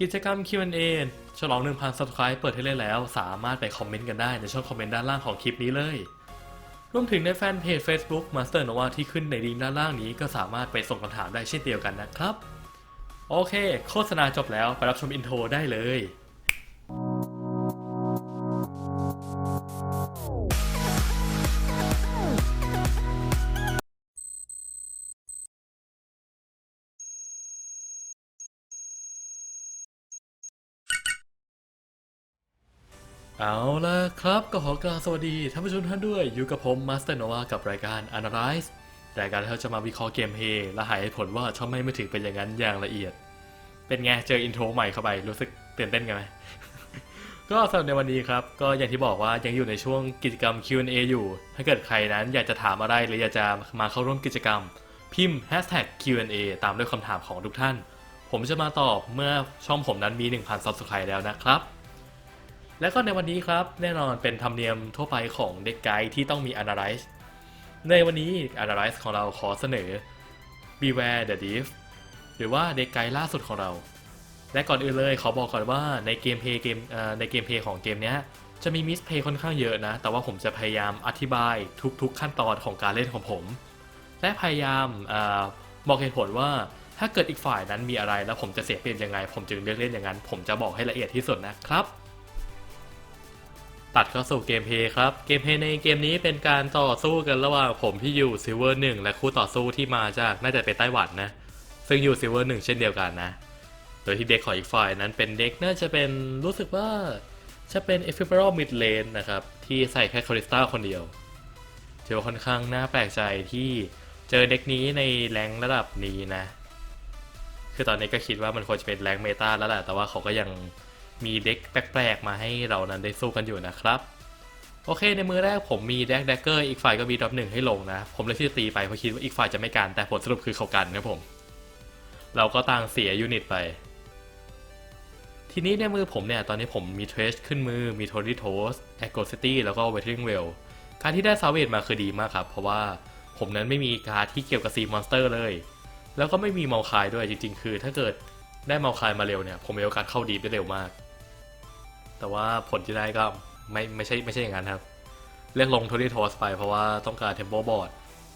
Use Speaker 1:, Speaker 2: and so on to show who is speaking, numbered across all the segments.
Speaker 1: กิจกรรม Q&A ฉลอง 1,000 subscribe เปิดให้เล่นแล้ว สามารถไปคอมเมนต์กันได้ในช่องคอมเมนต์ด้านล่างของคลิปนี้เลย รวมถึงในแฟนเพจ Facebook Master Nova ที่ขึ้นในลิงก์ด้านล่างนี้ก็สามารถไปส่งคำถามได้เช่นเดียวกันนะครับ โอเค โฆษณาจบแล้วไปรับชมอินโทรได้เลย เอาละครับก็ขอกราบสวัสดีท่านผู้ชมท่านด้วย อยู่กับผมมาสเตอร์โนวากับรายการ Analyze รายการที่เราจะมาวิเคราะห์เกมเพย์และหาเหตุผลว่าชอบไม่ไม่ถึงเป็นอย่างนั้นอย่างละเอียด เป็นไงเจออินโทรใหม่เข้าไปรู้สึกตื่นเต้นกันไหม ก็สำหรับในวันนี้ครับ ก็อย่างที่บอกว่ายังอยู่ในช่วงกิจกรรม Q&A อยู่ ถ้าเกิดใครนั้นอยากจะถามอะไรหรืออยากจะมาเข้าร่วมกิจกรรม พิมพ์ hashtag Q&A ตามด้วยคำถามของทุกท่าน ผมจะมาตอบเมื่อช่องผมนั้นมี 1,000 subscribe แล้วนะครับ และก็ในวันนี้ครับ แน่นอนเป็นธรรมเนียมทั่วไปของเด็กไกด์ที่ต้องมี Analyze ในวันนี้ Analyze ของเราขอเสนอ Beware the Thief หรือว่าเด็กไกด์ล่าสุดของเรา และก่อนอื่นเลยขอบอกก่อนว่าในเกมเพย์เกมในเกมเพย์ของเกมนี้จะมีมิสเพย์ค่อนข้างเยอะนะ แต่ว่าผมจะพยายามอธิบายทุกๆขั้นตอนของการเล่นของผม และพยายามอบอกเหตุผลว่าถ้าเกิดอีกฝ่ายนั้นมีอะไรแล้วผมจะเสียเปรียบยังไง ผมจึงเลือกเล่นอย่างนั้น ผมจะบอกให้ละเอียดที่สุดนะครับ ตัดเข้าสู่เกมเพย์ครับ เกมเพย์ในเกมนี้เป็นการต่อสู้กันระหว่างผมที่อยู่ซิลเวอร์หนึ่งและคู่ต่อสู้ที่มาจากน่าจะเป็นไต้หวันนะ ซึ่งอยู่ซิลเวอร์หนึ่งเช่นเดียวกันนะ โดยที่เด็กของอีกฝ่ายนั้นเป็นเด็กน่าจะเป็นรู้สึกว่าจะเป็น e p h e m e r a l Mid Lane นะครับ ที่ใส่แค่คอริสตาคนเดียวถือว่าค่อนข้างน่าแปลกใจที่เจอเด็กนี้ในแรงระดับนี้นะ คือตอนนี้ก็คิดว่ามันควรจะเป็นแรงเมตาแล้วแหละแต่ว่าเขาก็ยัง มีเด็กแปลกๆ มาให้เรานั้นได้สู้กันอยู่นะครับ โอเคในมือแรกผมมีแดกแดกเกอร์อีกฝ่ายก็มีดรอปหนึ่งให้ลงนะ ผมเลยที่จะตีไปเพราะคิดว่าอีกฝ่ายจะไม่กันแต่ผลสรุปคือเขากันนะผม เราก็ต่างเสียยูนิตไป ทีนี้ในมือผมเนี่ยตอนนี้ผมมีเทรชขึ้นมือมีโทนี่โทสแอ g โกซิตี้แล้วก็เวท i ิ g งเวลการที่ได้ซาเวตมาคือดีมากครับ เพราะว่าผมนั้นไม่มีการดที่เกี่ยวกับซีมอนสเตอร์เลย แล้วก็ไม่มีเมาคายด้วยจริง ๆ คือ ถ้าเกิดได้เมาคายมาเร็วเนี่ยผมมีโอกาสเข้าดีได้เร็วมาก แต่ว่าผลที่ได้ก็ไม่ไม่ใช่ไม่ใช่อย่างนั้นครับ เลือกลงโทนี่โทสไปเพราะว่าต้องการเทมโ o บอร์ด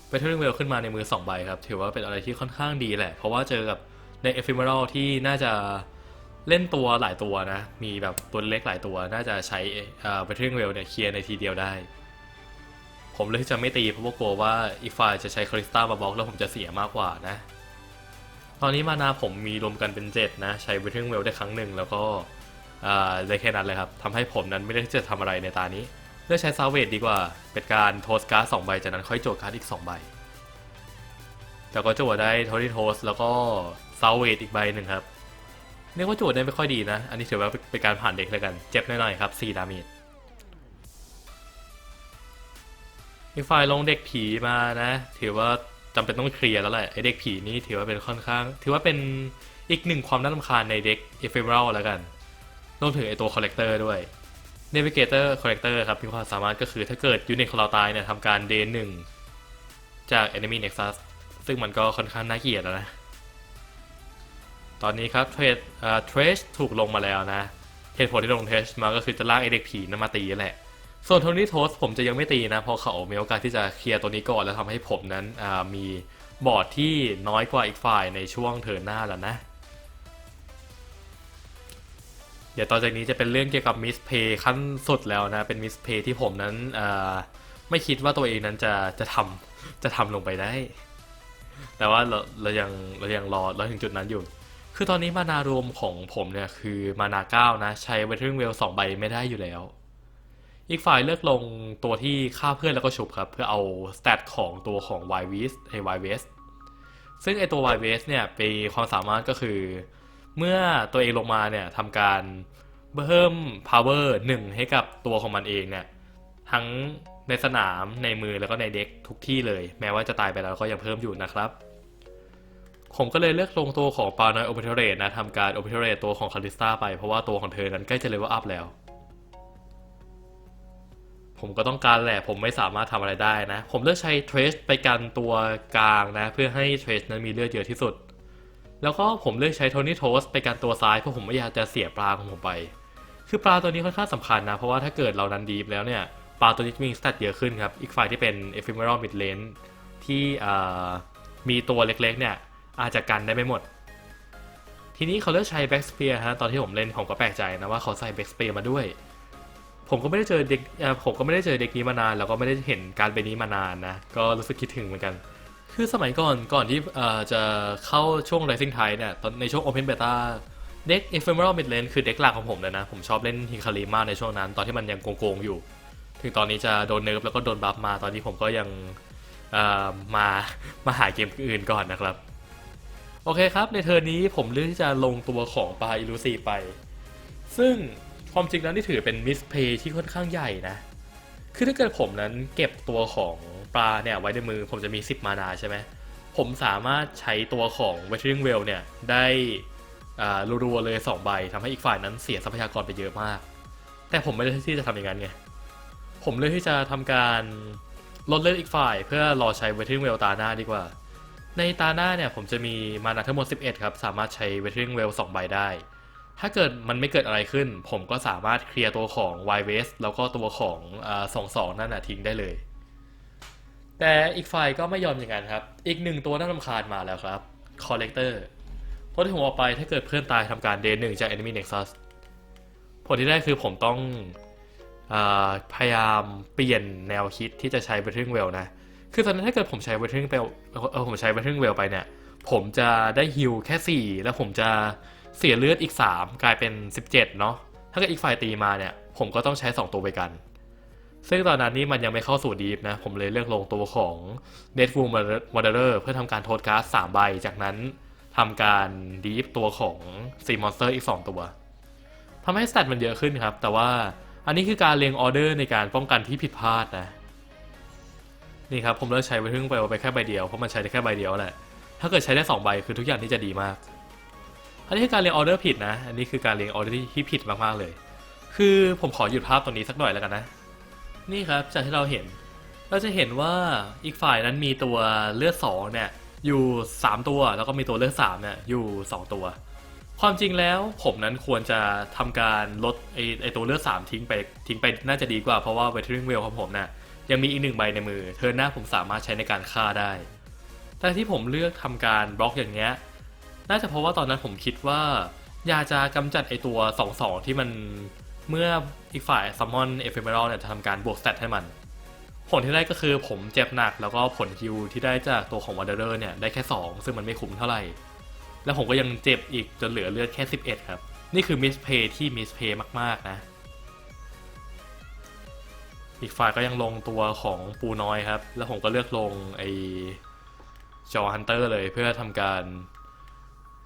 Speaker 1: เวท i ิ g งเวลขึ้นมาในมือ 2 ใบครับ ถือว่าเป็นอะไรที่ค่อนข้างดีแหละ เพราะว่าเจอกับในเอฟ h ิ m e r a l ที่น่าจะเล่นตัวหลายตัวนะ มีแบบตัวเล็กหลายตัว น่าจะใช้เอ่อ b a t t l e Well เนี่ยเคลียร์ในทีเดียวได้ ผมเลยจะไม่ตีเพราะว่ากลัวว่าอีกฝ่ายจะใช้คริสตัลมาบล็อกแล้วผมจะเสียมากกว่านะ ตอนนี้มานาผมมีรวมกันเป็น 7 นะ ใช้ b a t t l e Well ได้ครั้งหนึ่งแล้วก็ ได้แค่นั้นเลยครับทำให้ผมนั้นไม่ได้จะทำอะไรในตานี้เลือกใช้ซาวเวดดีกว่า เป็นการโทสการ์ดสองใบ จากนั้นค่อยโจทย์การ์ดอีก 2 ใบแต่ก็โจทได้โทนี่โทสแล้วก็ซาวเวดอีกใบหนึ่งครับ เรียกว่าโจทย์ได้ไม่ค่อยดีนะ อันนี้ถือว่าเป็นการผ่านเด็กแล้วกัน เจ็บหน่อยๆครับ 4 ดาเมจอีกฝ่ายลงเด็กผีมานะ ถือว่าจำเป็นต้องเคลียร์แล้วแหละไอเด็กผีนี่ถือว่าเป็นค่อนข้าง ถือว่าเป็นอีกหนึ่งความน่ารำคาญในเด็กเอฟเฟอรัลแล้วกัน รวมถึงไอตัวคอลเลกเตอร์ด้วย Navigator Collector ครับมีความสามารถก็คือถ้าเกิดยูนิตของเราตายเนี่ยทำการเดนหนึ่งจาก Enemy Nexus ซึ่งมันก็ค่อนข้างน่าเกลียดแล้วนะ ตอนนี้ครับเทรดเทรชถูกลงมาแล้วนะเหตุผลที่ลงเทรชมาก็คือจะลากไอเด็กผีนั้นมาตีแหละ ส่วนโทนี่โทสผมจะยังไม่ตีนะ เพราะเขามีโอกาสที่จะเคลียร์ตัวนี้ก่อนแล้วทำให้ผมนั้นมีบอร์ดที่น้อยกว่าอีกฝ่ายในช่วงเทิร์นหน้าแล้วนะ ดี๋ยวต่อจากนี้จะเป็นเรื่องเกี่ยวกับมิสเพย์ขั้นสุดแล้วนะ เป็นมิสเพย์ที่ผมนั้นไม่คิดว่าตัวเองนั้นจะจะทำจะทำลงไปได้ แต่ว่าเราเรายังเรายังรอเราถึงจุดนั้นอยู่ คือตอนนี้มานารวมของผมเนี่ยคือมานาเก้านะใช้เวท i ิงเวลสองใบไม่ได้อยู่แล้ว อีกฝ่ายเลือกลงตัวที่ฆ่าเพื่อนแล้วก็ฉุบครับ เพื่อเอาสเตตของตัวของ y v s ไอ้ y v s ซึ่งไอตัว y v s เนี่ยเป็นความสามารถก็คือเมื่อตัวเองลงมาเนี่ยทำการ เพิ่ม power 1 ให้กับตัวของมันเองเนี่ยทั้งในสนามในมือแล้วก็ในเด็กทุกที่เลย แม้ว่าจะตายไปแล้วก็ยังเพิ่มอยู่นะครับ ผมก็เลยเลือกลงตัวของปานอยโอเปเทเรตนะทำการโอเปเทเรตตัวของคาริสตาไปเพราะว่าตัวของเธอนั้นใกล้จะเลเวลอัพแล้ว ผมก็ต้องการแหละผมไม่สามารถทำอะไรได้นะ ผมเลือกใช้เทรชไปกันตัวกลางนะ เพื่อให้เทรชนั้นมีเลือดเยอะที่สุด แล้วก็ผมเลือกใช้โทนี่โทสไปกันตัวซ้ายเพราะผมไม่อยากจะเสียปลาของผมไป คือปลาตัวนี้ค่อนข้างสำคัญนะ เพราะว่าถ้าเกิดเราดันดีฟแล้วเนี่ย ปลาตัวนี้จะมีสเตตเยอะขึ้นครับ อีกฝ่ายที่เป็น ephemeral mid lane ที่มีตัวเล็กๆเนี่ยอาจจะกันได้ไม่หมด ทีนี้เขาเลือกใช้ back spear ฮะตอนที่ผมเล่นผมก็แปลกใจนะว่าเขาใส่ back spear มาด้วย ผมก็ไม่ได้เจอเด็กผมก็ไม่ได้เจอเด็กนี้มานานแล้วก็ไม่ได้เห็นการเป็นนี้มานานนะก็รู้สึกคิดถึงเหมือนกัน คือสมัยก่อนก่อนที่จะเข้าช่วง Rising Tide เนี่ยตอนในช่วง Open Beta เด็ก Ephemeral Mid Lane คือเด็กหลักของผมเลยนะ ผมชอบเล่นฮิคาริมากในช่วงนั้น ตอนที่มันยังโกงๆอยู่ ถึงตอนนี้จะโดนเนิร์ฟแล้วก็โดนบัฟมาตอนนี้ผมก็ยังมามาหาเกมอื่นก่อนนะครับ โอเคครับ ในเทอร์นนี้ผมเลือกที่จะลงตัวของปลาอิลูซีไป ซึ่งความจริงแล้วนี่ถือเป็นมิสเพย์ที่ค่อนข้างใหญ่นะ คือถ้าเกิดผมนั้นเก็บตัวของปลาเนี่ยไว้ในมือผมจะมี 10 มานาใช่ไหมผมสามารถใช้ตัวของ w e t e r i n g Well เนี่ยได้อ่ารัวๆเลย 2 ใบทำให้อีกฝ่ายนั้นเสียทรัพยากรไปเยอะมาก แต่ผมไม่ได้ที่จะทำอย่างนั้นไง ผมเลยที่จะทำการลดเลือดอีกฝ่าย เพื่อรอใช้ w e t e r i n g Well ตาหน้าดีกว่า ในตาหน้าเนี่ยผมจะมีมานาทั้งหมด 11 ครับ สามารถใช้ w e t e r i n g Well 2 ใบได้ ถ้าเกิดมันไม่เกิดอะไรขึ้น ผมก็สามารถเคลียร์ตัวของ y w a s t แล้วก็ตัวของสองสองนั่นนะทิ้งได้เลย แต่อีกฝ่ายก็ไม่ยอมอย่างนั้นครับ อีกหนึ่งตัวน่ารำคาญมาแล้วครับ Collector ตัวที่ผมเอาไปถ้าเกิดเพื่อนตายทำการเดนหนึ่งจาก Enemy Nexus ผลที่ได้คือผมต้องอพยายามเปลี่ยนแนวคิดที่จะใช้ w e t e r i n g Well นะ คือตอนนั้นถ้าเกิดผมใช้ w e t e r i n g Well เออผมใช้ w e t e r i n g Well ไปเนี่ย ผมจะได้ฮิลแค่ 4 แล้วผมจะ เสียเลือดอีก 3 กลายเป็น 17 เนาะถ้าเกิดอีกฝ่ายตีมาเนี่ย ผมก็ต้องใช้ 2 ตัวไปกัน ซึ่งตอนนั้นนี่มันยังไม่เข้าสู่ดีฟนะ ผมเลยเลือกลงตัวของ n e t w o o Murderer เพื่อทำการโทษการ์ด3ใบ จากนั้นทำการดีฟตัวของ c Monster อีก 2 ตัวทำให้สแตทมันเยอะขึ้นครับ แต่ว่าอันนี้คือการเรียงออเดอร์ในการป้องกันที่ผิดพลาดนะนี่ครับผมเลือกใช้ไปเพิ่งไปไปแค่ใบเดียวเพราะมันใช้ได้แค่ใบเดียวแหละถ้าเกิดใช้ได้ 2 ใบคือทุกอย่างที่จะดีมาก อันนี้คือการเรียงออเดอร์ผิดนะ อันนี้คือการเรียงออเดอร์ที่ผิดมากๆเลย คือผมขอหยุดภาพตรงนี้สักหน่อยแล้วกันนะ นี่ครับจากที่เราเห็น เราจะเห็นว่าอีกฝ่ายนั้นมีตัวเลือด2เนี่ยอยู่ 3 ตัวแล้วก็มีตัวเลือด3เนี่ยอยู่ 2 ตัว ความจริงแล้วผมนั้นควรจะทำการลดไอไอตัวเลือด3ทิ้งไปทิ้งไปน่าจะดีกว่าเพราะว่า Weathering Well ของผมเนี่ยยังมีอีกหนึ่งใบในมือเทิร์นหน้าผมสามารถใช้ในการฆ่าได้ แต่ที่ผมเลือกทำการบล็อกอย่างเงี้ย น่าจะเพราะว่าตอนนั้นผมคิดว่าอยากจะกำจัดไอตัว2-2ที่มันเมื่ออีกฝ่ายซัมมอนเอฟเฟเมอรัลเนี่ยจะทำการบวกสเตตให้มัน ผลที่ได้ก็คือผมเจ็บหนักแล้วก็ผลฮิวที่ได้จากตัวของวันเดอร์เนี่ยได้แค่ 2 ซึ่งมันไม่คุ้มเท่าไหร่ แล้วผมก็ยังเจ็บอีกจนเหลือเลือดแค่ 11 ครับ นี่คือมิสเพย์ที่มิสเพย์มากๆนะ อีกฝ่ายก็ยังลงตัวของปูน้อยครับ แล้วผมก็เลือกลงไอจอฮันเตอร์เลยเพื่อทำการ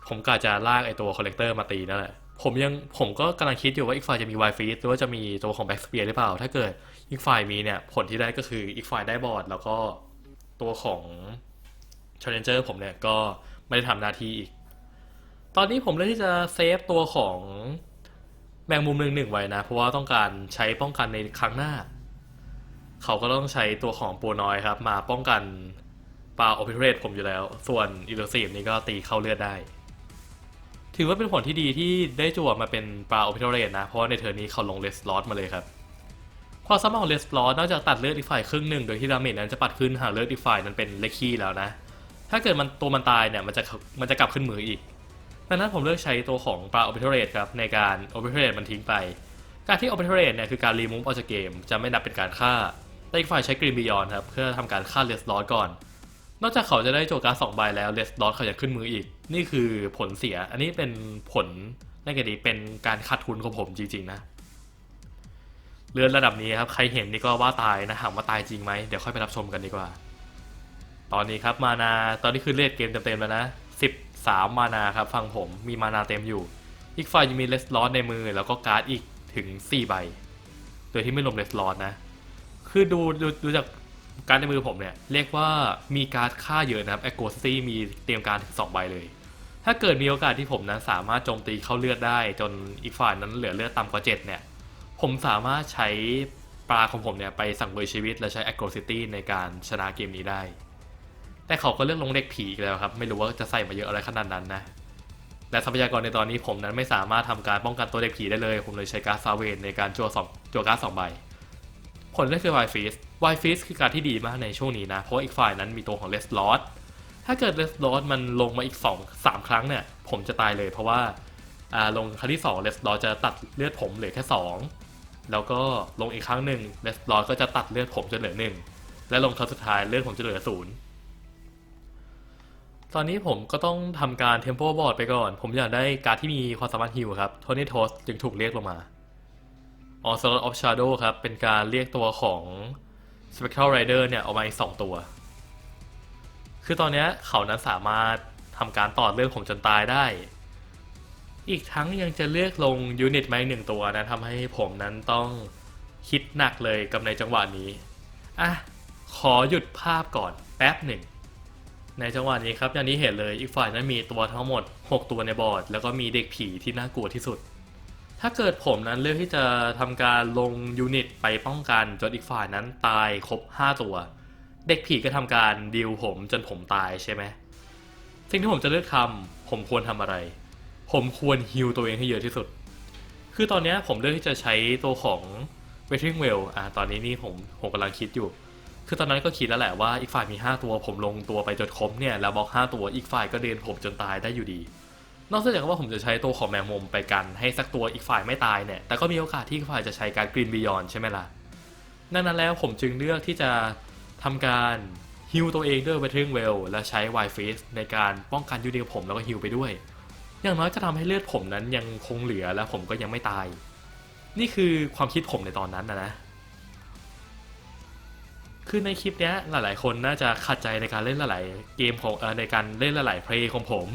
Speaker 1: ผมกะจะลากไอตัวคอลเลกเตอร์มาตีนั่นแหละ ผมยังผมก็กำลังคิดอยู่ว่าอีกฝ่ายจะมีไวฟีหรือว่าจะมีตัวของแบ็กสเปียร์หรือเปล่า ถ้าเกิดอีกฝ่ายมีเนี่ย ผลที่ได้ก็คืออีกฝ่ายได้บอร์ด แล้วก็ตัวของ Challenger ผมเนี่ยก็ไม่ได้ทำหน้าที่อีก ตอนนี้ผมเลือกที่จะเซฟตัวของแมงมุมหนึ่งหนึ่งไว้นะ เพราะว่าต้องการใช้ป้องกันในครั้งหน้า เขาก็ต้องใช้ตัวของปูน้อยครับ มาป้องกันปลาโอเปเรตผมอยู่แล้ว ส่วนอิลูซีฟนี่ก็ตีเข้าเลือดได้ ถือว่าเป็นผลที่ดีที่ได้จั่วมาเป็นปลาโอเปเรตนะ เพราะว่าในเทอร์นี้เขาลงเลสลอตมาเลยครับ ความสามารถของเลสลอตนอกจากตัดเลือดอีกฝ่ายครึ่งหนึ่งโดยที่ดาเมจนั้นจะปัดขึ้นหากเลือดอีกฝ่ายนั้นเป็นเลคี่แล้วนะ ถ้าเกิดมันตัวมันตายเนี่ยมันจะมันจะกลับขึ้นมืออีกดังนั้นผมเลือกใช้ตัวของปลา o อ e r a t e ครับในการ o อ e r a t e มันทิ้งไป การที่ o อ e r a t e เนี่ยคือการรีมูฟออกจากเกมจะไม่นับเป็นการฆ่าแต่อีกฝ่ายใช้กรีนบิยอนครับเพื่อทำการฆ่าเลสลอตก่อน นอกจากเขาจะได้โจการ์สองใบแล้วเลสลอตเขาจะขึ้นมืออีก นี่คือผลเสีย อันนี้เป็นผลนั่นก็ดีเป็นการขาดทุนของผมจริงๆนะเรือนระดับนี้ครับ ใครเห็นนี่ก็ว่าตายนะถามว่าตายจริงไหมเดี๋ยวค่อยไปรับชมกันดีกว่า ตอนนี้ครับมานาตอนนี้คือเลดเกมเต็มๆแล้วนะ13 มานาครับฟังผมมีมานาเต็มอยู่ อีกฝ่ายยังมีเลสลอสในมือ แล้วก็การ์ดอีกถึง 4 ใบ โดยที่ไม่รวมเลสลอสนะ คือดูดูดูจาก การในมือผมเนี่ยเรียกว่ามีการ์ดค่าเยอะนะครับแอคโกสตี้มีเตรียมการถึง 2 ใบเลย ถ้าเกิดมีโอกาสที่ผมนั้นสามารถโจมตีเข้าเลือดได้ จนอีกฝ่ายนั้นเหลือเลือดต่ำกว่า 7 เนี่ย ผมสามารถใช้ปลาของผมเนี่ยไปสั่งเบยชีวิต และใช้ Aggrosity ในการชนะเกมนี้ได้ แต่เขาก็เลือกลงเด็กผีอีกแล้วครับ ไม่รู้ว่าจะใส่มาเยอะอะไรขนาดนั้นนะและทรัพยากรในตอนนี้ผมนั้นไม่สามารถทำการป้องกันตัวเด็กผีได้เลย ผมเลยใช้การ์ดซาเวนในการจั่วสองจั่วการ์ดสองใบ ผลแรกคือไวฟิสไวฟิสคือการที่ดีมากในช่วงนี้นะ เพราะว่าอีกฝ่ายนั้นมีตัวของเลสลอ t ถ้าเกิดเลสลอ t มันลงมาอีก 2 3 ครั้งเนี่ย ผมจะตายเลยเพราะว่าลงครั้งที่2เลสลอ t จะตัดเลือดผมเหลือแค่ 2 แล้วก็ลงอีกครั้งหนึ่งเลสลอ t ก็จะตัดเลือดผมจนเหลือ 1 และลงครั้งสุดท้ายเลือดผมจะเหลือศูนย์ตอนนี้ผมก็ต้องทำการเทมโ o บอร์ดไปก่อน ผมอยากได้การที่มีความสามารถฮิวครับโทนี่โทสจึงถูกเรียกลงมา ออ s ล o t of Shadow ครับ เป็นการเรียกตัวของ Spectral Rider เนี่ย ออกมาอีก 2 ตัว คือตอนนี้เขานั้นสามารถทำการต่อเรื่องผมจนตายได้ อีกทั้งยังจะเลือกลงยูนิตมาอีกหนึ่งตัวนะทำให้ผมนั้นต้องคิดหนักเลยกับในจังหวะนี้ อะ ขอหยุดภาพก่อนแป๊บหนึ่ง ในจังหวะนี้ครับอย่างที่เห็นเลยอีกฝ่ายนั้นมีตัวทั้งหมด 6 ตัวในบอร์ด แล้วก็มีเด็กผีที่น่ากลัวที่สุด ถ้าเกิดผมนั้นเลือกที่จะทำการลงยูนิตไปป้องกันจนอีกฝ่ายนั้นตายครบ 5 ตัว เด็กผีก็ทำการดิวผมจนผมตายใช่ไหมสิ่งที่ผมจะเลือกทำผมควรทำอะไร ผมควรฮิวตัวเองให้เยอะที่สุด คือตอนนี้ผมเลือกที่จะใช้ตัวของ w a t i n g Well อะตอนนี้นี่ผมผมกำลังคิดอยู่ คือตอนนั้นก็คิดแล้วแหละว่าอีกฝ่ายมี 5 ตัว ผมลงตัวไปจนครบเนี่ยแล้วบล็อก 5 ตัวอีกฝ่ายก็เดินผมจนตายได้อยู่ดี นอกจากว่าผมจะใช้ตัวของแมงมุมไปกันให้สักตัวอีกฝ่ายไม่ตายเนี่ย แต่ก็มีโอกาสที่อีกฝ่ายจะใช้การกรีนบิยอนใช่ไหมล่ะ ดังนั้นแล้วผมจึงเลือกที่จะทำการฮิวตัวเองด้วยเวทเทิงเวล และใช้ไวฟิสในการป้องกันยูนิตผมแล้วก็ฮิวไปด้วย อย่างน้อยก็ทำให้เลือดผมนั้นยังคงเหลือและผมก็ยังไม่ตาย นี่คือความคิดผมในตอนนั้นนะนะคือในคลิปนี้หลาย ๆ คนน่าจะขัดใจในการเล่นหลาย ๆ เกมของเออในการเล่นหลาย ๆ เพลงของผม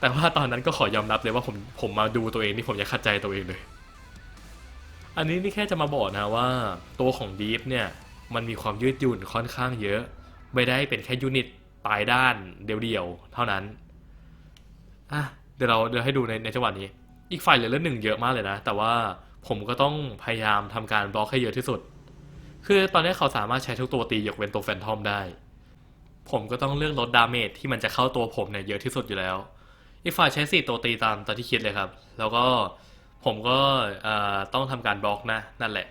Speaker 1: แต่ว่าตอนนั้นก็ขอยอมรับเลยว่าผมผมมาดูตัวเองนี่ผมยังขัดใจตัวเองเลย อันนี้นี่แค่จะมาบอกนะว่า ตัวของ Deep เนี่ยมันมีความยืดหยุ่นค่อนข้างเยอะ ไม่ได้เป็นแค่ยูนิตปลายด้านเดียวๆเท่านั้นอะเดี๋ยวเราเดี๋ยวให้ดูในในจังหวะนี้ อีกฝ่ายเหลือเลือดหนึ่งเยอะมากเลยนะ แต่ว่าผมก็ต้องพยายามทำการบล็อกให้เยอะที่สุด คือตอนนี้เขาสามารถใช้ทุกตัวตียกเว้นตัวแฟนทอมได้ ผมก็ต้องเลือกลดดาเมจที่มันจะเข้าตัวผมเนี่ยเยอะที่สุดอยู่แล้ว อีกฝ่ายใช้สี่ตัวตีตามตามที่คิดเลยครับ แล้วก็ผมก็ต้องทำการบล็อกนะ นั่นแหละ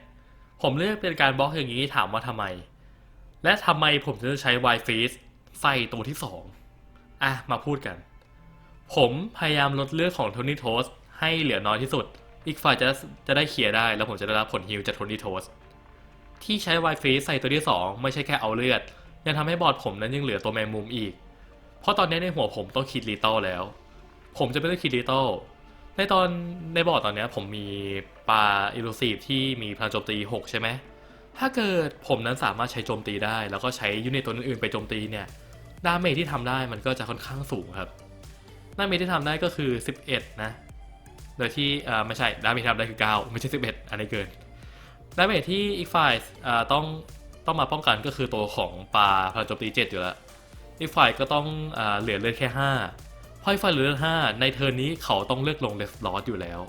Speaker 1: ผมเลือกเป็นการบล็อกอย่างนี้ถามว่าทำไม และทำไมผมถึงจะใช้ w i f ฟ e ใส่ตัวที่สองอะ มาพูดกัน ผมพยายามลดเลือดของโทนี่โทสให้เหลือน้อยที่สุด อีกฝ่ายจะจะได้เคลียร์ได้ แล้วผมจะได้รับผลฮิลจากโทนี่โทสที่ใช้ w i f ฟ e ใส่ตัวที่สองไม่ใช่แค่เอาเลือด ยังทำให้บอร์ดผมนั้นยังเหลือตัวแมงมุมอีก เพราะตอนนี้ในหัวผมต้องคิดลีตอลแล้ว ผมจะไม่ได้คิดดิจิตอลในตอนในบอร์ดตอนนี้ผมมีปลาอิลูซีฟที่มีพลังโจมตี 6 ใช่ไหม ถ้าเกิดผมนั้นสามารถใช้โจมตีได้ แล้วก็ใช้ยูนิตตัวอื่นๆไปโจมตีเนี่ยดาเมจที่ทำได้มันก็จะค่อนข้างสูงครับดาเมจที่ทำได้ก็คือ 11 นะ โดยที่อ่าไม่ใช่ดาเมจที่ทำได้คือ 9 ไม่ใช่ 11 อันนี้เกินดาเมจที่อีกฝ่ายอ่าต้องต้องมาป้องกันก็คือตัวของปลาพลังโจมตี 7 อยู่แล้วอีกฝ่ายก็ต้องอ่าเหลือเลือดแค่ 5 พอยไฟเหลือห้าในเทิร์นนี้เขาต้องเลือกลงเลสลอสอยู่แล้ว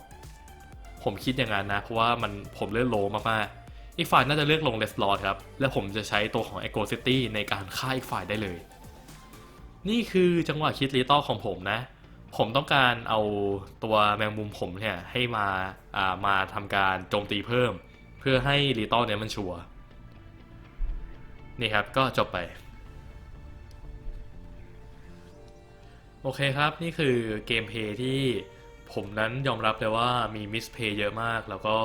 Speaker 1: ผมคิดอย่างนั้นนะ เพราะว่ามันผมเลือกโลมากๆอีกฝ่ายน่าจะเลือกลงเลสลอสครับ และผมจะใช้ตัวของ e c o City ในการฆ่าอีกฝ่ายได้เลย นี่คือจังหวะคิดรีตอของผมนะ ผมต้องการเอาตัวแมงมุมผมเนี่ยให้มาอ่ามาทำการโจมตีเพิ่ม เพื่อให้รีตอเนี่ยมันชัวร์นี่ครับก็จบไป โอเคครับ นี่คือเกมเพย์ที่ผมนั้นยอมรับเลยว่ามีมิสเพย์เยอะมาก แล้วก็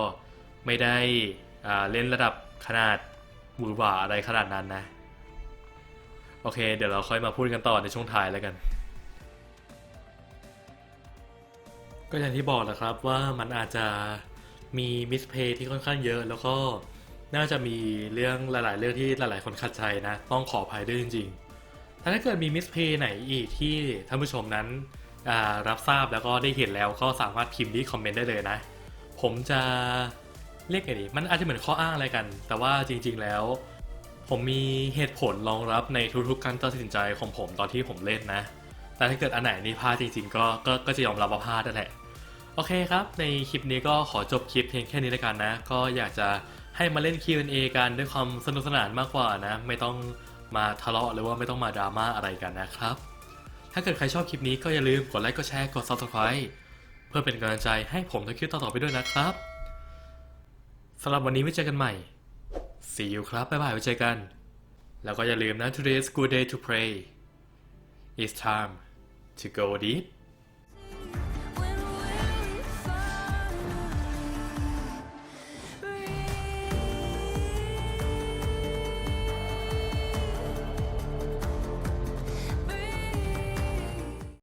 Speaker 1: ไม่ได้เล่นระดับขนาดหวือหวาอะไรขนาดนั้นนะ โอเค เดี๋ยวเราค่อยมาพูดกันต่อในช่วงท้ายแล้วกัน ก็อย่างที่บอกนะครับว่ามันอาจจะมีมิสเพย์ที่ค่อนข้างเยอะแล้วก็น่าจะมีเรื่องหลาย ๆ เรื่องที่หลาย ๆ คนขัดใจนะ ต้องขออภัยด้วยจริง ๆ ถ้าเกิดมีมิสเพย์ไหนอีกที่ท่านผู้ชมนั้นรับทราบแล้วก็ได้เห็นแล้วก็สามารถพิมพ์ที่คอมเมนต์ได้เลยนะ ผมจะเรียกไงดีมันอาจจะเหมือนข้ออ้างอะไรกัน แต่ว่าจริง ๆแล้ว ผมมีเหตุผลรองรับในทุกๆการตัดสินใจของผมตอนที่ผมเล่นนะ แต่ถ้าเกิดอันไหนนี่พลาดจริง ๆ ก็ก็ก็จะยอมรับว่าพลาดนั่นแหละโอเคครับ ในคลิปนี้ก็ขอจบคลิปเพียงแค่นี้แล้วกันนะ ก็อยากจะให้มาเล่น Q&A กันด้วยความสนุกสนานมากกว่านะ ไม่ต้อง มาทะเลาะหรือว่าไม่ต้องมาดราม่าอะไรกันนะครับ ถ้าเกิดใครชอบคลิปนี้ก็อย่าลืมกดไลค์กดแชร์กด subscribe เพื่อเป็นกำลังใจให้ผมทำคลิปต่อๆไปด้วยนะครับสำหรับวันนี้ไว้เจอกันใหม่ See you ครับบ๊ายบายไว้เจอกัน แล้วก็อย่าลืมนะ today's good day to pray it's time to go deep